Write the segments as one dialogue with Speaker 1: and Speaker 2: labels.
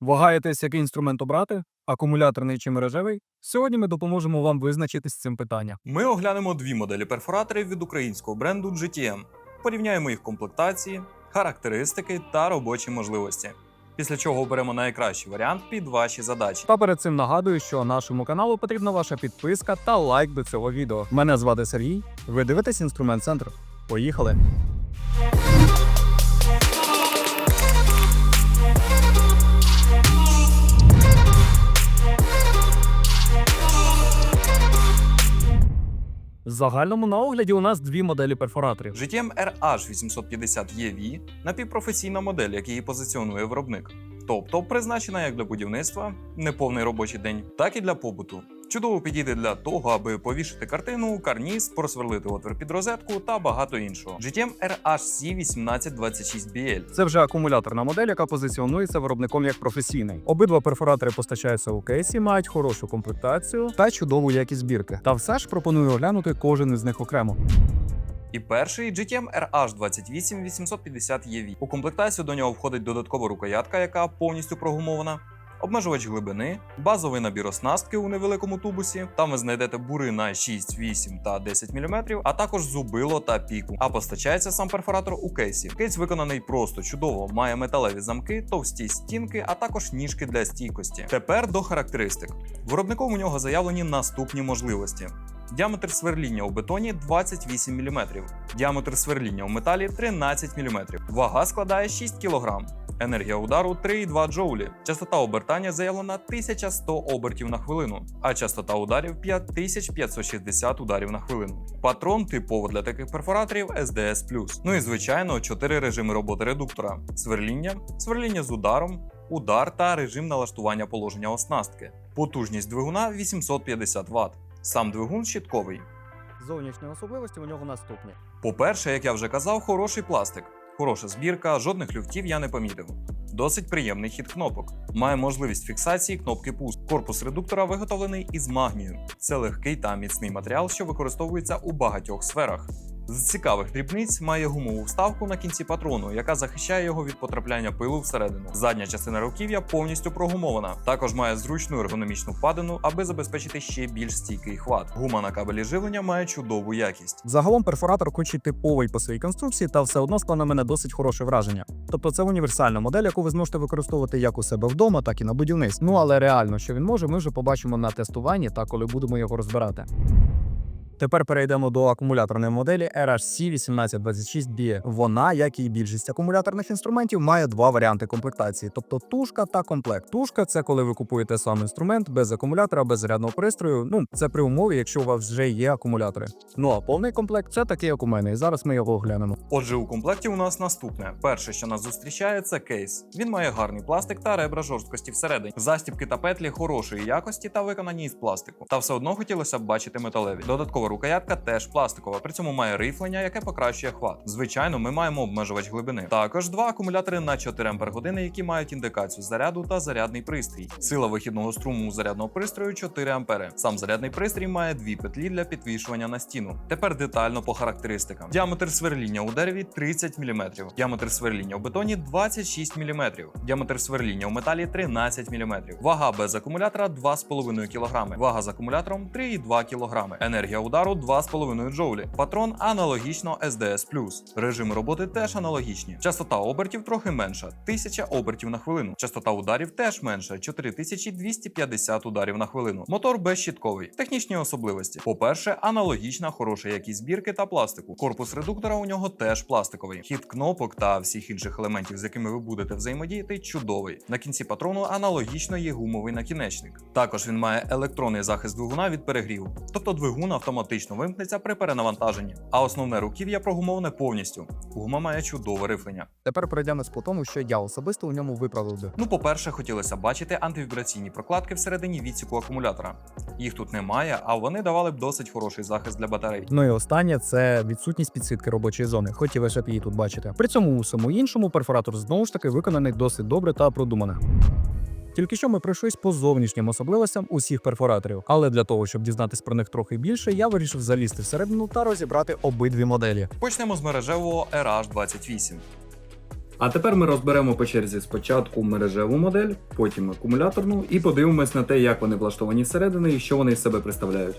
Speaker 1: Вагаєтесь, який інструмент обрати? Акумуляторний чи мережевий? Сьогодні ми допоможемо вам визначитись з цим питанням.
Speaker 2: Ми оглянемо дві моделі перфораторів від українського бренду GTM, порівняємо їх комплектації, характеристики та робочі можливості. Після чого оберемо найкращий варіант під ваші задачі.
Speaker 1: Та перед цим нагадую, що нашому каналу потрібна ваша підписка та лайк до цього відео. Мене звати Сергій. Ви дивитесь інструмент центр. Поїхали! Загальному на огляді у нас дві моделі перфораторів.
Speaker 2: GTM RH 850 EV напівпрофесійна модель, як її позиціонує виробник. Тобто призначена як для будівництва, неповний робочий день, так і для побуту. Чудово підійде для того, аби повішати картину, карніз, просверлити отвір під розетку та багато іншого. GTM RHC 1826BL
Speaker 1: Це вже акумуляторна модель, яка позиціонується виробником як професійний. Обидва перфоратори постачаються у кейсі, мають хорошу комплектацію та чудову якість збірки. Та все ж пропоную оглянути кожен із них окремо.
Speaker 2: І перший GTM RH 28 850 EV. У комплектацію до нього входить додаткова рукоятка, яка повністю прогумована. Обмежувач глибини, базовий набір оснастки у невеликому тубусі. Там ви знайдете бури на 6, 8 та 10 мм, а також зубило та піку. А постачається сам перфоратор у кейсі. Кейс виконаний просто чудово, має металеві замки, товсті стінки, а також ніжки для стійкості. Тепер до характеристик. Виробником у нього заявлені наступні можливості. Діаметр сверління у бетоні 28 мм, діаметр сверління у металі 13 мм, вага складає 6 кг, енергія удару 3,2 джоулі, частота обертання заявлена 1100 обертів на хвилину, а частота ударів 5560 ударів на хвилину. Патрон типово для таких перфораторів SDS+. Ну і звичайно, 4 режими роботи редуктора: сверління, сверління з ударом, удар та режим налаштування положення оснастки. Потужність двигуна 850 Вт. Сам двигун щитковий.
Speaker 1: Зовнішні особливості у нього наступні.
Speaker 2: По-перше, як я вже казав, хороший пластик. Хороша збірка, жодних люфтів я не помітив. Досить приємний хід кнопок. Має можливість фіксації кнопки пуск. Корпус редуктора виготовлений із магнію. Це легкий та міцний матеріал, що використовується у багатьох сферах. З цікавих дрібниць має гумову вставку на кінці патрону, яка захищає його від потрапляння пилу всередину. Задня частина руків'я повністю прогумована. Також має зручну ергономічну впадину, аби забезпечити ще більш стійкий хват. Гума на кабелі живлення має чудову якість.
Speaker 1: Загалом перфоратор, хоч і типовий по своїй конструкції, та все одно склав на мене досить хороше враження. Тобто це універсальна модель, яку ви зможете використовувати як у себе вдома, так і на будівництві. Ну але реально, що він може, ми вже побачимо на тестуванні та коли будемо його розбирати. Тепер перейдемо до акумуляторної моделі RHC 1826B. Вона, як і більшість акумуляторних інструментів, має два варіанти комплектації, тобто тушка та комплект. Тушка це коли ви купуєте сам інструмент без акумулятора, без зарядного пристрою. Ну це при умові, якщо у вас вже є акумулятори. Ну а повний комплект це такий, як у мене, і зараз ми його оглянемо.
Speaker 2: Отже, у комплекті у нас наступне: перше, що нас зустрічає, це кейс. Він має гарний пластик та ребра жорсткості всередині. Застібки та петлі хорошої якості та виконані із пластику. Та все одно хотілося б бачити металеві. Рукоятка теж пластикова, при цьому має рифлення, яке покращує хват. Звичайно, ми маємо обмежувач глибини. Також два акумулятори на 4 Ампер години, які мають індикацію заряду та зарядний пристрій. Сила вихідного струму зарядного пристрою 4 ампери. Сам зарядний пристрій має дві петлі для підвішування на стіну. Тепер детально по характеристикам. Діаметр сверління у дереві 30 мм, діаметр сверління у бетоні 26 мм, діаметр сверління у металі 13 мм. Вага без акумулятора 2,5 кг, вага з акумулятором 3,2 кг, енергія удару 2,5 джоулі. Патрон аналогічно SDS+. Режими роботи теж аналогічні. Частота обертів трохи менша 1000 обертів на хвилину. Частота ударів теж менша 4250 ударів на хвилину. Мотор безщітковий. Технічні особливості. По-перше, аналогічна хороша якість збірки та пластику. Корпус редуктора у нього теж пластиковий. Хід кнопок та всіх інших елементів, з якими ви будете взаємодіяти, чудовий. На кінці патрону аналогічно є гумовий накінечник. Також він має електронний захист двигуна від перегріву, тобто двигун автоматично вимкнеться при перенавантаженні. А основне руків'я прогумоване повністю. Гума має чудове рифлення.
Speaker 1: Тепер пройдемось по тому, що я особисто у ньому виправив би.
Speaker 2: Ну, по-перше, хотілося бачити антивібраційні прокладки всередині відсіку акумулятора. Їх тут немає, а вони давали б досить хороший захист для батарей.
Speaker 1: Ну і останнє це відсутність підсвітки робочої зони. Хотілося б її тут бачити. При цьому у всьому іншому перфоратор знову ж таки виконаний досить добре та продумано. Тільки що ми пройшлись по зовнішнім особливостям усіх перфораторів, але для того, щоб дізнатись про них трохи більше, я вирішив залізти всередину та розібрати обидві моделі.
Speaker 2: Почнемо з мережевого RH28. А тепер ми розберемо по черзі спочатку мережеву модель, потім акумуляторну і подивимось на те, як вони влаштовані зсередини і що вони з себе представляють.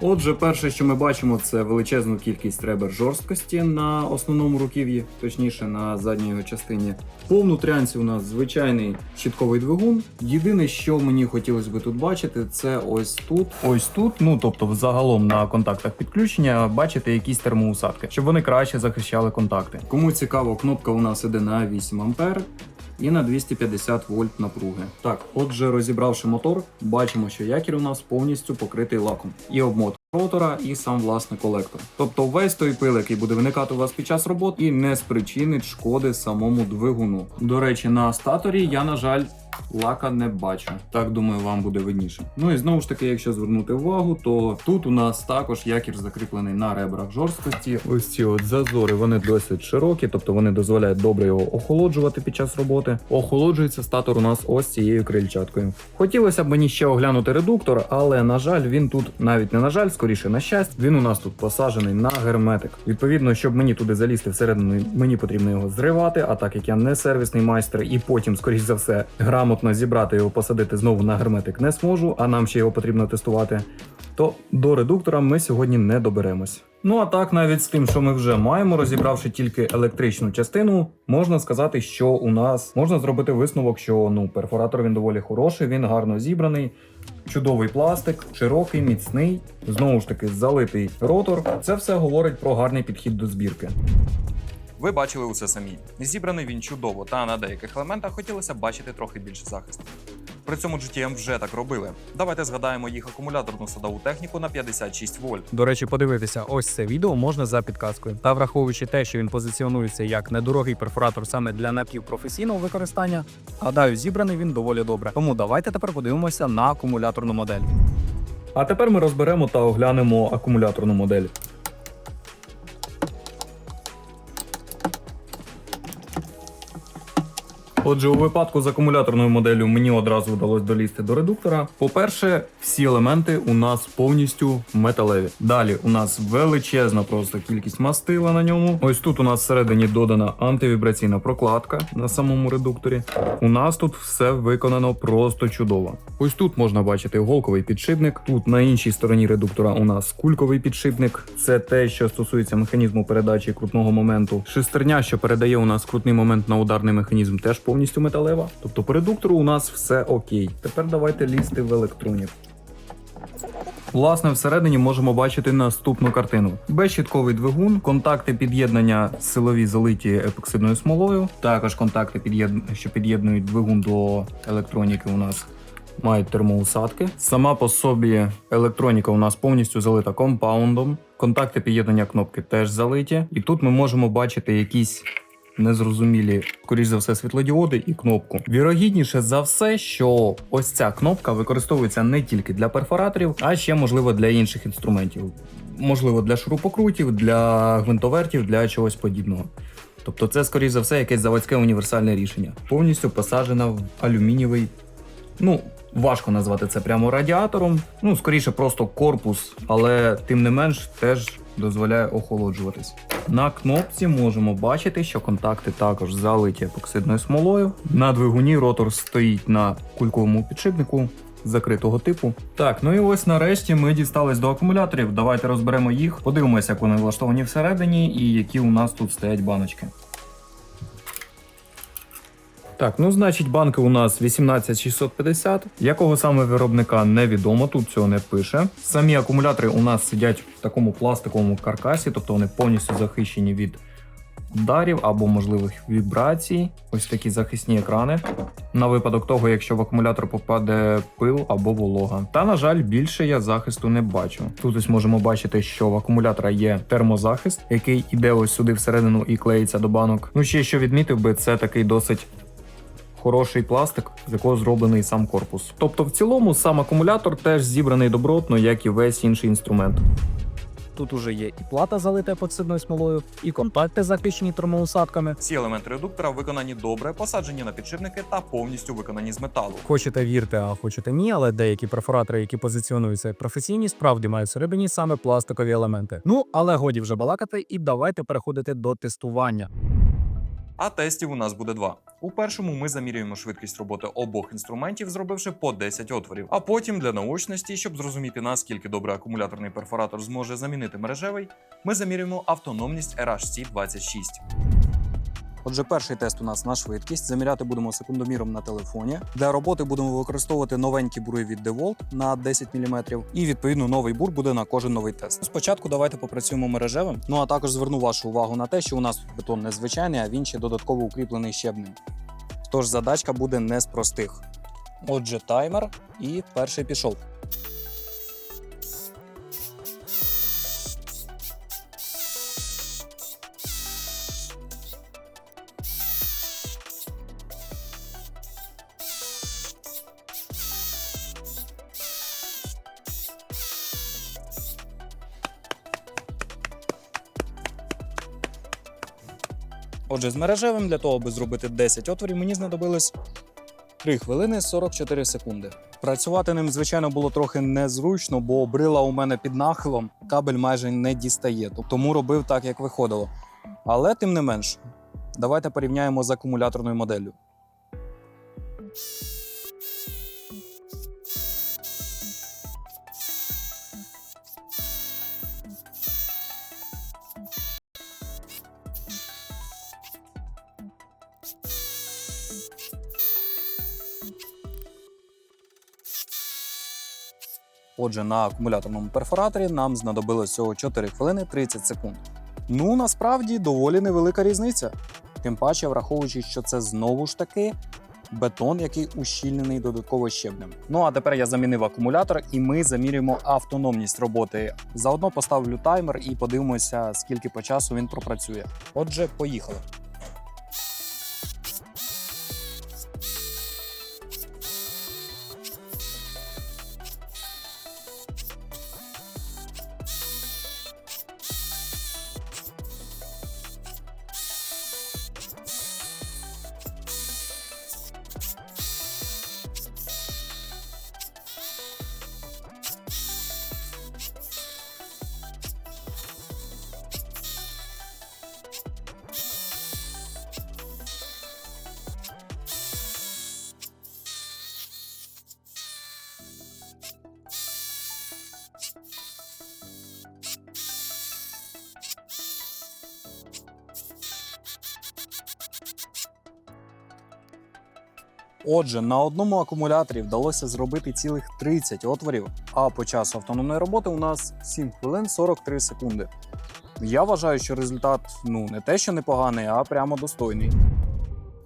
Speaker 2: Отже, перше, що ми бачимо, це величезну кількість ребер жорсткості на основному руків'ї, точніше на задній його частині. По внутрянці у нас звичайний щитковий двигун. Єдине, що мені хотілося би тут бачити, це ось тут. Ось тут, ну тобто, загалом на контактах підключення, бачите якісь термоусадки, щоб вони краще захищали контакти. Кому цікаво, кнопка у нас іде на 8 ампер і на 250 вольт напруги. Так, отже, розібравши мотор, бачимо, що якір у нас повністю покритий лаком. І обмотка ротора, і сам власне колектор. Тобто весь той пил, який буде виникати у вас під час роботи, і не спричинить шкоди самому двигуну. До речі, на статорі я, на жаль. Лака не бачу, так думаю, вам буде видніше. Ну і знову ж таки, якщо звернути увагу, то тут у нас також якір закріплений на ребрах жорсткості. Ось ці от зазори вони досить широкі, тобто вони дозволяють добре його охолоджувати під час роботи. Охолоджується статор у нас ось цією крильчаткою. Хотілося б мені ще оглянути редуктор, але на жаль, він тут навіть не на жаль, скоріше на щастя, він у нас тут посаджений на герметик. Відповідно, щоб мені туди залізти всередину, мені потрібно його зривати. А так як я не сервісний майстер, і потім, скоріш за все, грамотно зібрати його, посадити знову на герметик не зможу, а нам ще його потрібно тестувати. То до редуктора ми сьогодні не доберемось. Ну а так, навіть з тим, що ми вже маємо, розібравши тільки електричну частину, можна сказати, що у нас можна зробити висновок, що ну перфоратор він доволі хороший, він гарно зібраний. Чудовий пластик, широкий, міцний, знову ж таки, залитий ротор. Це все говорить про гарний підхід до збірки.
Speaker 1: Ви бачили усе самі. Зібраний він чудово, та на деяких елементах хотілося б бачити трохи більше захисту. При цьому GTM вже так робили. Давайте згадаємо їх акумуляторну садову техніку на 56 вольт.
Speaker 2: До речі, подивитися ось це відео можна за підказкою. Та враховуючи те, що він позиціонується як недорогий перфоратор саме для напівпрофесійного використання, гадаю, зібраний він доволі добре. Тому давайте тепер подивимося на акумуляторну модель. А тепер ми розберемо та оглянемо акумуляторну модель. Отже, у випадку з акумуляторною моделлю мені одразу вдалося долізти до редуктора. По-перше, всі елементи у нас повністю металеві. Далі у нас величезна просто кількість мастила на ньому. Ось тут у нас всередині додана антивібраційна прокладка на самому редукторі. У нас тут все виконано просто чудово. Ось тут можна бачити голковий підшипник. Тут на іншій стороні редуктора у нас кульковий підшипник. Це те, що стосується механізму передачі крутного моменту. Шестерня, що передає у нас крутний момент на ударний механізм, теж повністю металева. Тобто по редуктору у нас все окей. Тепер давайте лізти в електронік. Власне, всередині можемо бачити наступну картину: безщітковий двигун, контакти під'єднання силові залиті епоксидною смолою, також контакти, що під'єднують двигун до електроніки. У нас мають термоусадки. Сама по собі електроніка у нас повністю залита компаундом. Контакти під'єднання кнопки теж залиті. І тут ми можемо бачити якісь незрозумілі, скоріш за все, світлодіоди і кнопку. Вірогідніше за все, що ось ця кнопка використовується не тільки для перфораторів, а ще можливо для інших інструментів. Можливо, для шурупокрутів, для гвинтовертів, для чогось подібного. Тобто це, скоріш за все, якесь заводське універсальне рішення. Повністю посаджена в алюмінієвий. Ну, важко назвати це прямо радіатором. Ну, скоріше, просто корпус, але тим не менш теж дозволяє охолоджуватись. На кнопці можемо бачити, що контакти також залиті епоксидною смолою. На двигуні ротор стоїть на кульковому підшипнику. Закритого типу. Так, ну і ось нарешті ми дістались до акумуляторів. Давайте розберемо їх, подивимося, як вони влаштовані всередині і які у нас тут стоять баночки. Так, ну значить, банки у нас 18650. Якого саме виробника невідомо, тут цього не пише. Самі акумулятори у нас сидять в такому пластиковому каркасі, тобто вони повністю захищені від ударів або можливих вібрацій. Ось такі захисні екрани. На випадок того, якщо в акумулятор попаде пил або волога. Та, на жаль, більше я захисту не бачу. Тут ось можемо бачити, що в акумулятора є термозахист, який іде ось сюди всередину і клеїться до банок. Ну ще що відмітив би, це такий досить хороший пластик, з якого зроблений сам корпус. Тобто, в цілому, сам акумулятор теж зібраний добротно, як і весь інший інструмент. Тут уже є і плата залита епоксидною смолою, і контакти захищені термоусадками.
Speaker 1: Всі елементи редуктора виконані добре, посаджені на підшипники та повністю виконані з металу.
Speaker 2: Хочете вірте, а хочете ні, але деякі перфоратори, які позиціонуються як професійні, справді мають всередині саме пластикові елементи. Ну але годі вже балакати, і давайте переходити до тестування.
Speaker 1: А тестів у нас буде два. У першому ми замірюємо швидкість роботи обох інструментів, зробивши по 10 отворів. А потім для наочності, щоб зрозуміти наскільки добре акумуляторний перфоратор зможе замінити мережевий, ми замірюємо автономність RHC 26.
Speaker 2: Отже, перший тест у нас на швидкість. Заміряти будемо секундоміром на телефоні. Для роботи будемо використовувати новенькі бури від DeWalt на 10 мм. І відповідно новий бур буде на кожен новий тест. Спочатку давайте попрацюємо мережевим. Ну а також зверну вашу увагу на те, що у нас тут бетон не звичайний, а він ще додатково укріплений щебнем. Тож задачка буде не з простих. Отже, таймер і перший пішов. Отже, з мережевим для того, аби зробити 10 отворів, мені знадобилось 3 хвилини 44 секунди. Працювати ним, звичайно, було трохи незручно, бо брила у мене під нахилом, кабель майже не дістає, тому робив так, як виходило. Але тим не менш, давайте порівняємо з акумуляторною моделлю. Отже, на акумуляторному перфораторі нам знадобилось всього 4 хвилини 30 секунд. Ну насправді доволі невелика різниця. Тим паче, враховуючи, що це знову ж таки бетон, який ущільнений додатково щебнем. Ну а тепер я замінив акумулятор, і ми замірюємо автономність роботи. Заодно поставлю таймер і подивимося, скільки по часу він пропрацює. Отже, поїхали. Отже, на одному акумуляторі вдалося зробити цілих 30 отворів, а по часу автономної роботи у нас 7 хвилин 43 секунди. Я вважаю, що результат ну не те, що непоганий, а прямо достойний.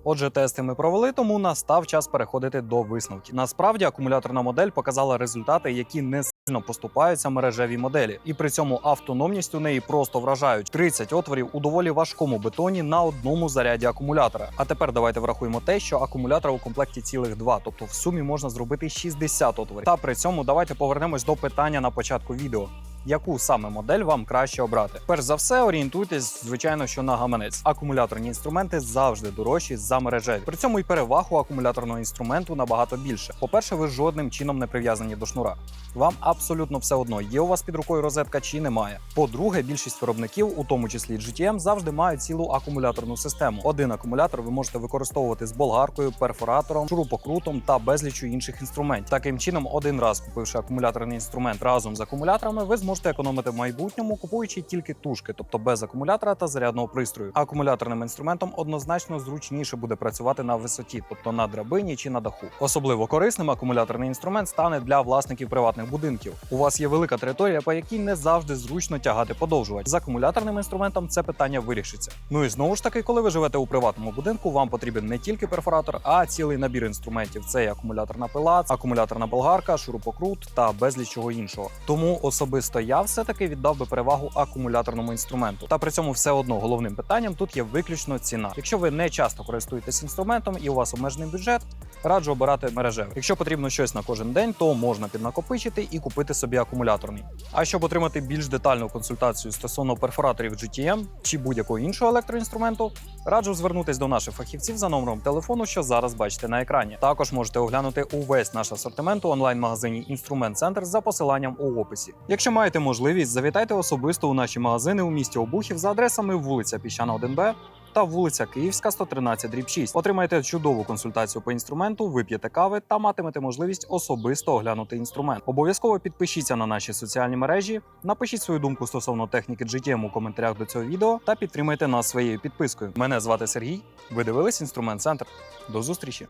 Speaker 2: Отже, тести ми провели, тому настав час переходити до висновків. Насправді акумуляторна модель показала результати, які не поступаються мережевій моделі, і при цьому автономність у неї просто вражають 30 отворів у доволі важкому бетоні на одному заряді акумулятора. А тепер давайте врахуємо те, що акумулятора у комплекті цілих два, тобто в сумі можна зробити 60 отворів. Та при цьому давайте повернемось до питання на початку відео. Яку саме модель вам краще обрати? Перш за все, орієнтуйтесь, звичайно, що на гаманець. Акумуляторні інструменти завжди дорожчі за мережеві. При цьому і переваг у акумуляторного інструменту набагато більше. По-перше, ви жодним чином не прив'язані до шнура. Вам абсолютно все одно, є у вас під рукою розетка чи немає. По-друге, більшість виробників, у тому числі GTM, завжди мають цілу акумуляторну систему. Один акумулятор ви можете використовувати з болгаркою, перфоратором, шурупокрутом та безлічю інших інструментів. Таким чином, один раз купивши акумуляторний інструмент разом з акумуляторами, ви зможете економити в майбутньому, купуючи тільки тушки, тобто без акумулятора та зарядного пристрою. Акумуляторним інструментом однозначно зручніше буде працювати на висоті, тобто на драбині чи на даху. Особливо корисним акумуляторний інструмент стане для власників приватних будинків. У вас є велика територія, по якій не завжди зручно тягати подовжувач. З акумуляторним інструментом це питання вирішиться. Ну і знову ж таки, коли ви живете у приватному будинку, вам потрібен не тільки перфоратор, а цілий набір інструментів. Це і акумуляторна пила, акумуляторна болгарка, шурупокрут та безліч чого іншого. Тому особисто я все-таки віддав би перевагу акумуляторному інструменту. Та при цьому все одно головним питанням тут є виключно ціна. Якщо ви не часто користуєтесь інструментом і у вас обмежений бюджет, раджу обирати мережевий. Якщо потрібно щось на кожен день, то можна піднакопичити і купити собі акумуляторний. А щоб отримати більш детальну консультацію стосовно перфораторів GTM чи будь-якого іншого електроінструменту, раджу звернутись до наших фахівців за номером телефону, що зараз бачите на екрані. Також можете оглянути увесь наш асортимент у онлайн-магазині Інструмент Центр за посиланням у описі. Якщо маєте можливість, завітайте особисто у наші магазини у місті Обухів за адресами вулиця Піщана 1Б, та вулиця Київська, 113 дріб 6. Отримаєте чудову консультацію по інструменту, вип'єте кави та матимете можливість особисто оглянути інструмент. Обов'язково підпишіться на наші соціальні мережі, напишіть свою думку стосовно техніки GTM у коментарях до цього відео та підтримайте нас своєю підпискою. Мене звати Сергій. Ви дивились інструмент центр. До зустрічі!